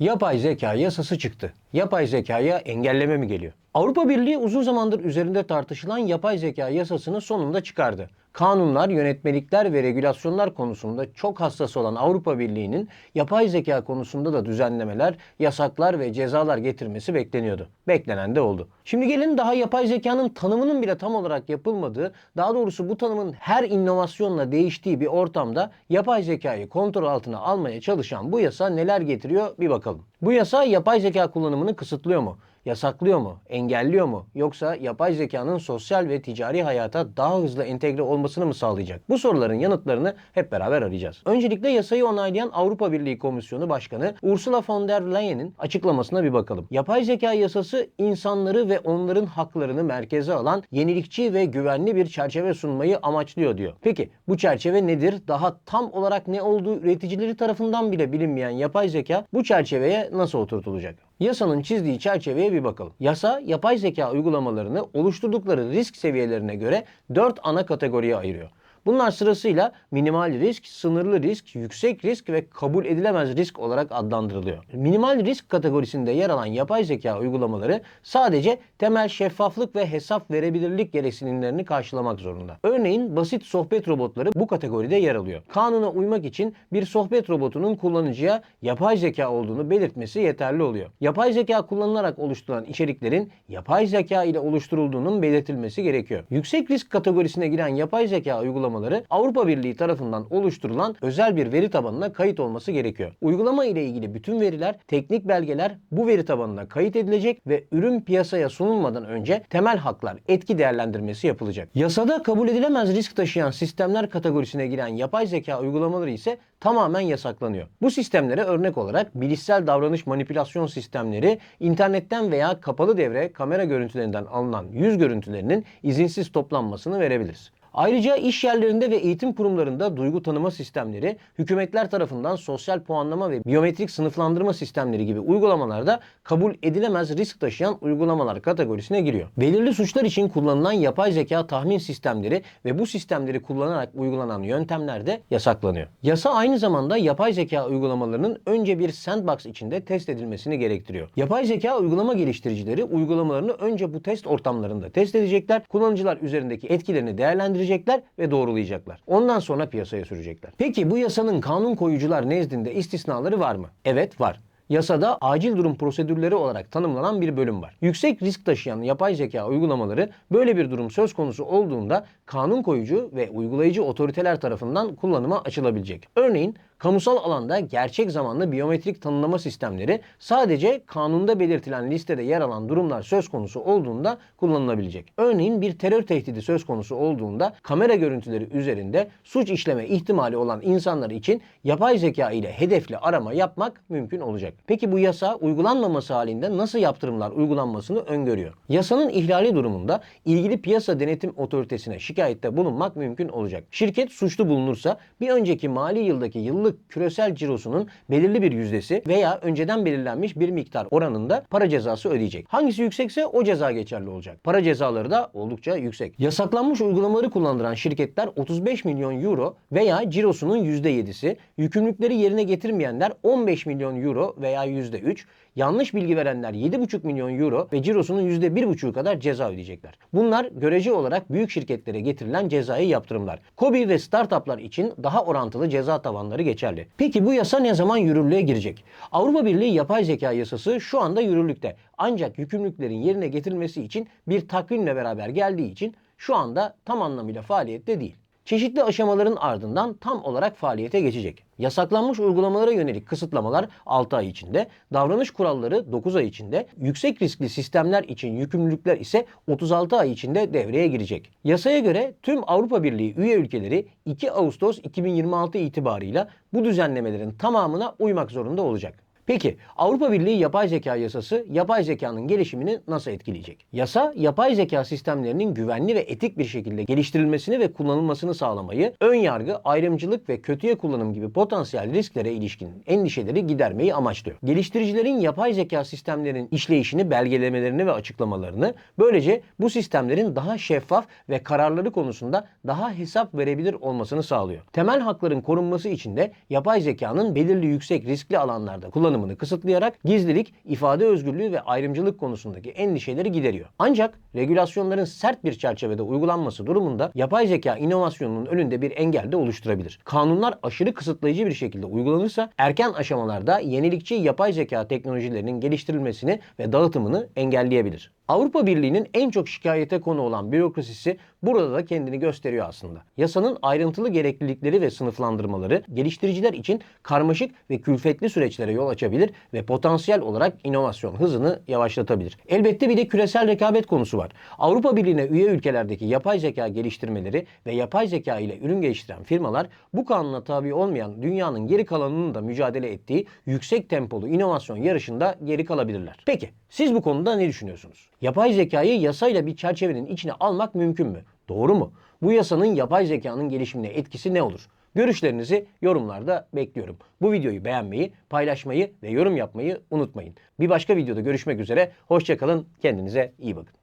Yapay zeka yasası çıktı. Yapay zekaya engelleme mi geliyor? Avrupa Birliği uzun zamandır üzerinde tartışılan yapay zeka yasasını sonunda çıkardı. Kanunlar, yönetmelikler ve regülasyonlar konusunda çok hassas olan Avrupa Birliği'nin yapay zeka konusunda da düzenlemeler, yasaklar ve cezalar getirmesi bekleniyordu. Beklenen de oldu. Şimdi gelin daha yapay zekanın tanımının bile tam olarak yapılmadığı, daha doğrusu bu tanımın her inovasyonla değiştiği bir ortamda yapay zekayı kontrol altına almaya çalışan bu yasa neler getiriyor bir bakalım. Bu yasa yapay zeka kullanımını kısıtlıyor mu? Yasaklıyor mu? Engelliyor mu? Yoksa yapay zekanın sosyal ve ticari hayata daha hızlı entegre olmasını mı sağlayacak? Bu soruların yanıtlarını hep beraber arayacağız. Öncelikle yasayı onaylayan Avrupa Birliği Komisyonu Başkanı Ursula von der Leyen'in açıklamasına bir bakalım. Yapay zeka yasası insanları ve onların haklarını merkeze alan yenilikçi ve güvenli bir çerçeve sunmayı amaçlıyor diyor. Peki bu çerçeve nedir? Daha tam olarak ne olduğu üreticileri tarafından bile bilinmeyen yapay zeka bu çerçeveye nasıl oturtulacak? Yasanın çizdiği çerçeveye bir bakalım. Yasa yapay zeka uygulamalarını oluşturdukları risk seviyelerine göre 4 ana kategoriye ayırıyor. Bunlar sırasıyla minimal risk, sınırlı risk, yüksek risk ve kabul edilemez risk olarak adlandırılıyor. Minimal risk kategorisinde yer alan yapay zeka uygulamaları sadece temel şeffaflık ve hesap verebilirlik gereksinimlerini karşılamak zorunda. Örneğin basit sohbet robotları bu kategoride yer alıyor. Kanuna uymak için bir sohbet robotunun kullanıcıya yapay zeka olduğunu belirtmesi yeterli oluyor. Yapay zeka kullanılarak oluşturulan içeriklerin yapay zeka ile oluşturulduğunun belirtilmesi gerekiyor. Yüksek risk kategorisine giren yapay zeka uygulamaları Avrupa Birliği tarafından oluşturulan özel bir veri tabanına kayıt olması gerekiyor. Uygulama ile ilgili bütün veriler, teknik belgeler bu veri tabanına kayıt edilecek ve ürün piyasaya sunulmadan önce temel haklar etki değerlendirmesi yapılacak. Yasada kabul edilemez risk taşıyan sistemler kategorisine giren yapay zeka uygulamaları ise tamamen yasaklanıyor. Bu sistemlere örnek olarak bilişsel davranış manipülasyon sistemleri, internetten veya kapalı devre kamera görüntülerinden alınan yüz görüntülerinin izinsiz toplanmasını verebiliriz. Ayrıca iş yerlerinde ve eğitim kurumlarında duygu tanıma sistemleri, hükümetler tarafından sosyal puanlama ve biyometrik sınıflandırma sistemleri gibi uygulamalarda kabul edilemez risk taşıyan uygulamalar kategorisine giriyor. Belirli suçlar için kullanılan yapay zeka tahmin sistemleri ve bu sistemleri kullanarak uygulanan yöntemler de yasaklanıyor. Yasa aynı zamanda yapay zeka uygulamalarının önce bir sandbox içinde test edilmesini gerektiriyor. Yapay zeka uygulama geliştiricileri uygulamalarını önce bu test ortamlarında test edecekler, kullanıcılar üzerindeki etkilerini değerlendirecekler ve doğrulayacaklar. Ondan sonra piyasaya sürecekler. Peki bu yasanın kanun koyucular nezdinde istisnaları var mı? Evet var. Yasada acil durum prosedürleri olarak tanımlanan bir bölüm var. Yüksek risk taşıyan yapay zeka uygulamaları böyle bir durum söz konusu olduğunda kanun koyucu ve uygulayıcı otoriteler tarafından kullanıma açılabilecek. Örneğin kamusal alanda gerçek zamanlı biyometrik tanımlama sistemleri sadece kanunda belirtilen listede yer alan durumlar söz konusu olduğunda kullanılabilecek. Örneğin bir terör tehdidi söz konusu olduğunda kamera görüntüleri üzerinde suç işleme ihtimali olan insanlar için yapay zeka ile hedefli arama yapmak mümkün olacak. Peki bu yasa uygulanmaması halinde nasıl yaptırımlar uygulanmasını öngörüyor? Yasanın ihlali durumunda ilgili piyasa denetim otoritesine şikayette bulunmak mümkün olacak. Şirket suçlu bulunursa bir önceki mali yıldaki yıllık küresel cirosunun belirli bir yüzdesi veya önceden belirlenmiş bir miktar oranında para cezası ödeyecek. Hangisi yüksekse o ceza geçerli olacak. Para cezaları da oldukça yüksek. Yasaklanmış uygulamaları kullandıran şirketler 35 milyon euro veya cirosunun %7'si, yükümlülükleri yerine getirmeyenler 15 milyon euro veya %3, yanlış bilgi verenler 7,5 milyon euro ve cirosunun %1,5'u kadar ceza ödeyecekler. Bunlar görece olarak büyük şirketlere getirilen cezai yaptırımlar. KOBİ ve startuplar için daha orantılı ceza tavanları geçerli. Peki bu yasa ne zaman yürürlüğe girecek? Avrupa Birliği yapay zeka yasası şu anda yürürlükte. Ancak yükümlülüklerin yerine getirilmesi için bir takvimle beraber geldiği için şu anda tam anlamıyla faaliyette değil. Çeşitli aşamaların ardından tam olarak faaliyete geçecek. Yasaklanmış uygulamalara yönelik kısıtlamalar 6 ay içinde, davranış kuralları 9 ay içinde, yüksek riskli sistemler için yükümlülükler ise 36 ay içinde devreye girecek. Yasaya göre tüm Avrupa Birliği üye ülkeleri 2 Ağustos 2026 itibarıyla bu düzenlemelerin tamamına uymak zorunda olacak. Peki Avrupa Birliği yapay zeka yasası yapay zekanın gelişimini nasıl etkileyecek? Yasa yapay zeka sistemlerinin güvenli ve etik bir şekilde geliştirilmesini ve kullanılmasını sağlamayı, ön yargı, ayrımcılık ve kötüye kullanım gibi potansiyel risklere ilişkin endişeleri gidermeyi amaçlıyor. Geliştiricilerin yapay zeka sistemlerinin işleyişini, belgelemelerini ve açıklamalarını böylece bu sistemlerin daha şeffaf ve kararları konusunda daha hesap verebilir olmasını sağlıyor. Temel hakların korunması için de yapay zekanın belirli yüksek riskli alanlarda kullanımı kullanımını kısıtlayarak gizlilik, ifade özgürlüğü ve ayrımcılık konusundaki endişeleri gideriyor. Ancak regülasyonların sert bir çerçevede uygulanması durumunda yapay zeka inovasyonunun önünde bir engel de oluşturabilir. Kanunlar aşırı kısıtlayıcı bir şekilde uygulanırsa erken aşamalarda yenilikçi yapay zeka teknolojilerinin geliştirilmesini ve dağıtımını engelleyebilir. Avrupa Birliği'nin en çok şikayete konu olan bürokrasisi burada da kendini gösteriyor aslında. Yasanın ayrıntılı gereklilikleri ve sınıflandırmaları geliştiriciler için karmaşık ve külfetli süreçlere yol açabilir ve potansiyel olarak inovasyon hızını yavaşlatabilir. Elbette bir de küresel rekabet konusu var. Avrupa Birliği'ne üye ülkelerdeki yapay zeka geliştirmeleri ve yapay zeka ile ürün geliştiren firmalar bu kanuna tabi olmayan dünyanın geri kalanının da mücadele ettiği yüksek tempolu inovasyon yarışında geri kalabilirler. Peki siz bu konuda ne düşünüyorsunuz? Yapay zekayı yasayla bir çerçevenin içine almak mümkün mü? Doğru mu? Bu yasanın yapay zekanın gelişimine etkisi ne olur? Görüşlerinizi yorumlarda bekliyorum. Bu videoyu beğenmeyi, paylaşmayı ve yorum yapmayı unutmayın. Bir başka videoda görüşmek üzere. Hoşçakalın. Kendinize iyi bakın.